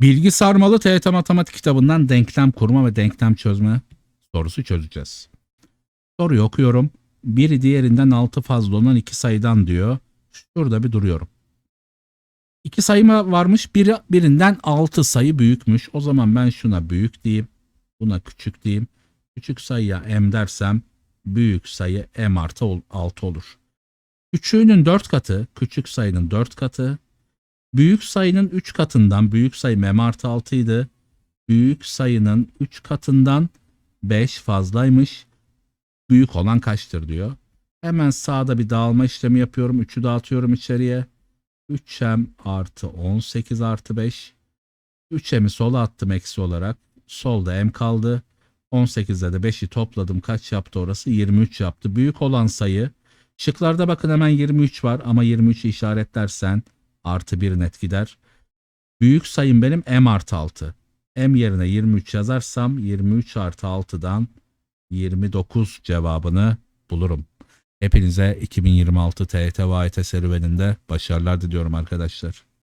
Bilgi sarmalı TYT Matematik kitabından denklem kurma ve denklem çözme sorusu çözeceğiz. Soruyu okuyorum. Biri diğerinden 6 fazla olan iki sayıdan diyor. Şurada bir duruyorum. İki sayıma varmış. Biri, birinden 6 sayı büyükmüş. O zaman ben şuna büyük diyeyim. Buna küçük diyeyim. Küçük sayıya m dersem büyük sayı m artı 6 olur. Küçüğünün 4 katı küçük sayının 4 katı. Büyük sayının 3 katından büyük sayı m artı 6 idi. Büyük sayının 3 katından 5 fazlaymış. Büyük olan kaçtır diyor. Hemen sağda bir dağılma işlemi yapıyorum. 3'ü dağıtıyorum içeriye. 3m artı 18 artı 5. 3m'i sola attım eksi olarak. Solda m kaldı. 18'de de 5'i topladım. Kaç yaptı orası? 23 yaptı. Büyük olan sayı. Şıklarda bakın hemen 23 var ama 23'ü işaretlersen artı 1 net gider. Büyük sayım benim m artı 6. m yerine 23 yazarsam 23 artı 6'dan 29 cevabını bulurum. Hepinize 2026 TYT ve AYT serüveninde başarılar diliyorum arkadaşlar.